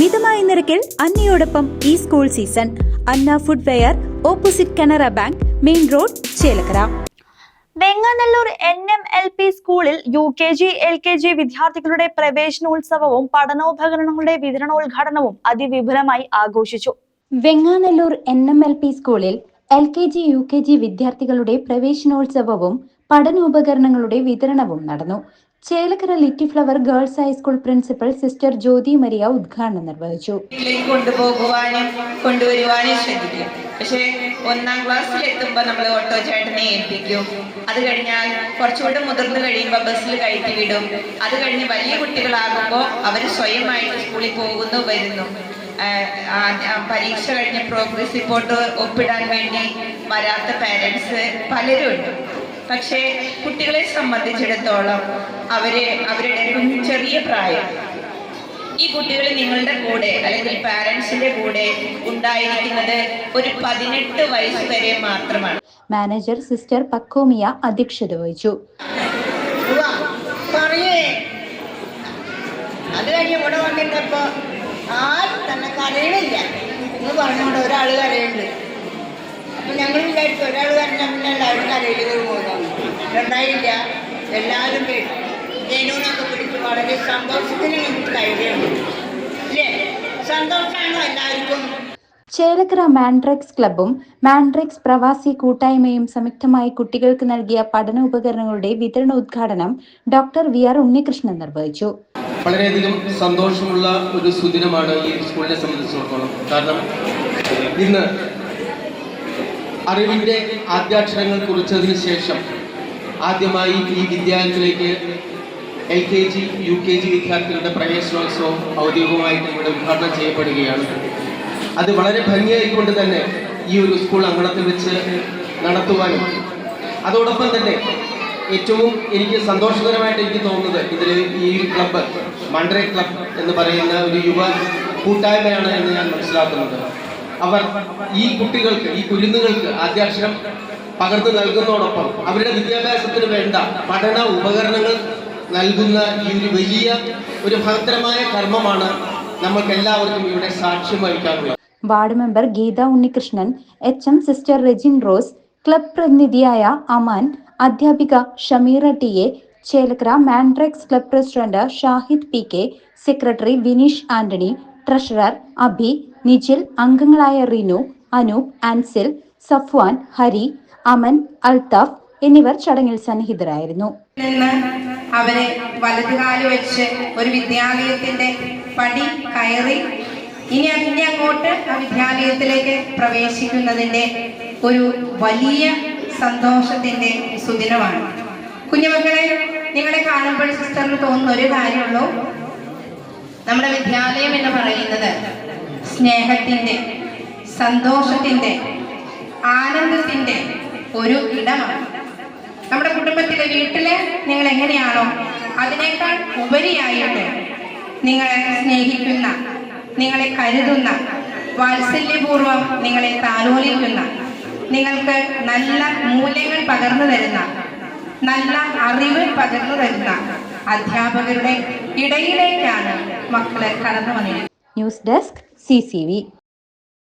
മിതമായ നിരക്കിൽ അന്നയോടൊപ്പം ഈ school season Anna food wear opposite Canara bank main road Chelakkara. Vengannallur N M L P സ്കൂളിൽ U K G L K G വിദ്യാർത്ഥികളുടെ പ്രവേശനോത്സവവും പഠനോപകരണങ്ങളുടെ വിതരണോദ്ഘാടനവും അതിവിപുലമായി ആഘോഷിച്ചു. Venganallur N M L P സ്കൂളിൽ L K G U K G വിദ്യാർത്ഥികളുടെ പ്രവേശനോത്സവവും പഠനോപകരണങ്ങളുടെ വിതരണവും നടന്നു. Chelakkara little flower girls high school principal sister Jyothi Maria ഉദ്ഘാടനം നിർവഹിച്ചു. കൊണ്ടുപോകുവാനും കൊണ്ടുവരുവാനും ശ്രദ്ധിക്കും പക്ഷേ ഒന്നാം ക്ലാസ്സിൽ എത്തുമ്പോൾ നമ്മൾ ഓട്ടോ ചേട്ടനെ ഏൽപ്പിക്കും. അത് കഴിഞ്ഞാൽ കുറച്ചുകൂടെ മുതിർന്നു കഴിയുമ്പോൾ ബസ്സിൽ കയറ്റി വിടും. അത് കഴിഞ്ഞ് വലിയ കുട്ടികളാകുമ്പോൾ അവർ സ്വയമായിട്ട് സ്കൂളിൽ പോകുന്നു വരുന്നു. പരീക്ഷ കഴിഞ്ഞ് പ്രോഗ്രസ് റിപ്പോർട്ട് ഒപ്പിടാൻ വേണ്ടി വരാത്ത പാരൻസ് പലരും ഉണ്ട് പക്ഷേ കുട്ടികളെ സംബന്ധിച്ചിടത്തോളം അവർ അവരുടെ ചെറിയ പ്രായം ഈ കുട്ടികൾ നിങ്ങളുടെ കൂടെ അല്ലെങ്കിൽ പാരൻസിന്റെ കൂടെ ഉണ്ടായിരിക്കുന്നത് ഒരു പതിനെട്ട് വയസ്സ് വരെ മാത്രമാണ്. മാനേജർ സിസ്റ്റർ പക്കോമിയ അധ്യക്ഷത വഹിച്ചു. അത് കഴിഞ്ഞ് ഇവിടെ വന്നിട്ടപ്പോ ആരും തന്നെ കരയണില്ല. എന്ന് പറഞ്ഞുകൊണ്ട് ഒരാൾ കരയുണ്ട് അപ്പൊ ഞങ്ങൾ വിചാരിച്ചു ഒരാൾ കരഞ്ഞാൽ പിന്നെ എല്ലാവരും കരയിലേക്ക് പോകുന്നു ഉണ്ടായില്ല എല്ലാവരും ജനൂനൊക്കെ പിടിച്ച് വളരെ സന്തോഷത്തിന് കയറിയുണ്ട് ഇല്ലേ? സന്തോഷമാണോ എല്ലാവർക്കും? ചേലക്കര മാൻഡ്രക്സ് ക്ലബും മാൻഡ്രക്സ് പ്രവാസി കൂട്ടായ്മയും സംയുക്തമായി കുട്ടികൾക്ക് നൽകിയ പഠന ഉപകരണങ്ങളുടെ വിതരണ ഉദ്ഘാടനം ഡോക്ടർ വി ആർ ഉണ്ണികൃഷ്ണൻ നിർവഹിച്ചു. വളരെയധികം സന്തോഷമുള്ള ഒരു സുദിനമാണ് ഈ സ്കൂളിനെ സംബന്ധിച്ചിടത്തോളം. കാരണം ഇന്ന് അറിവിന്റെ ആദ്യാക്ഷരങ്ങൾ കുറിച്ചതിന് ശേഷം ആദ്യമായി ഈ വിദ്യാലയത്തിലേക്ക് L K G U K G വിദ്യാർത്ഥികളുടെ പ്രവേശനോത്സവം ഔദ്യോഗികമായിട്ട് ഇവിടെ ഉദ്ഘാടനം ചെയ്യപ്പെടുകയാണ്. അത് വളരെ ഭംഗിയായിക്കൊണ്ട് തന്നെ ഈ ഒരു സ്കൂൾ അങ്കണത്തിൽ വെച്ച് നടത്തുവാനും അതോടൊപ്പം തന്നെ ഏറ്റവും എനിക്ക് സന്തോഷകരമായിട്ട് എനിക്ക് തോന്നുന്നത് ഇതിൽ ഈ ക്ലബ്ബ് മൺഡ്രേ ക്ലബ് എന്ന് പറയുന്ന ഒരു യുവ കൂട്ടായ്മയാണ് എന്ന് ഞാൻ മനസ്സിലാക്കുന്നത്. അവർ ഈ കുട്ടികൾക്ക് ഈ കുരുന്നുകൾക്ക് ആദ്യാക്ഷരം പകർന്നു നൽകുന്നതോടൊപ്പം അവരുടെ വിദ്യാഭ്യാസത്തിന് വേണ്ട പഠന ഉപകരണങ്ങൾ നൽകുന്ന ഈ ഒരു വലിയ ഒരു ഭദ്രമായ കർമ്മമാണ് നമുക്ക് എല്ലാവർക്കും ഇവിടെ സാക്ഷ്യം വഹിക്കാനുള്ളത്. Ward member Geetha Unnikrishnan H M sister Rejin Rose club പ്രതിനിധിയായ Aman അധ്യാപിക Shameera T A Chelakkara Mandrax club president Shahid P K secretary Vineesh Antony treasurer Abhi Nijil അംഗങ്ങളായ റിനു അനൂപ് ആൻസിൽ സഫ്വാൻ ഹരി അമൻ അൽതാഫ് എന്നിവർ ചടങ്ങിൽ സന്നിഹിതരായിരുന്നു. അവരെ വലതുകാൽ വെച്ച് ഒരു വിദ്യാലയത്തിന്റെ പടി കയറി ഇനി അതിന്റെ അങ്ങോട്ട് ആ വിദ്യാലയത്തിലേക്ക് പ്രവേശിക്കുന്നതിന്റെ ഒരു വലിയ സന്തോഷത്തിന്റെ സുദിനമാണ്. കുഞ്ഞുമക്കളെ നിങ്ങളെ കാണുമ്പോൾ സിസ്റ്ററിന് തോന്നുന്ന ഒരു കാര്യമുള്ളൂ. നമ്മുടെ വിദ്യാലയം എന്ന് പറയുന്നത് സ്നേഹത്തിന്റെ സന്തോഷത്തിന്റെ ആനന്ദത്തിന്റെ ഒരു ഇടമാണ്. നമ്മുടെ കുടുംബത്തിലെ വീട്ടിലെ നിങ്ങൾ എങ്ങനെയാണോ അതിനേക്കാൾ ഉപരിയായിട്ട് നിങ്ങളെ സ്നേഹിക്കുന്ന നിങ്ങളെ കരുതുന്ന വാത്സല്യപൂർവം നിങ്ങളെ താലോലിക്കുന്ന നിങ്ങൾക്ക് നല്ല മൂല്യങ്ങൾ പകർന്നു തരുന്ന നല്ല അറിവ് പകർന്നു തരുന്ന അധ്യാപകരുടെ ഇടയിലേക്കാണ് മക്കളെ കടന്നു വന്നിരിക്കുന്നത്. News desk C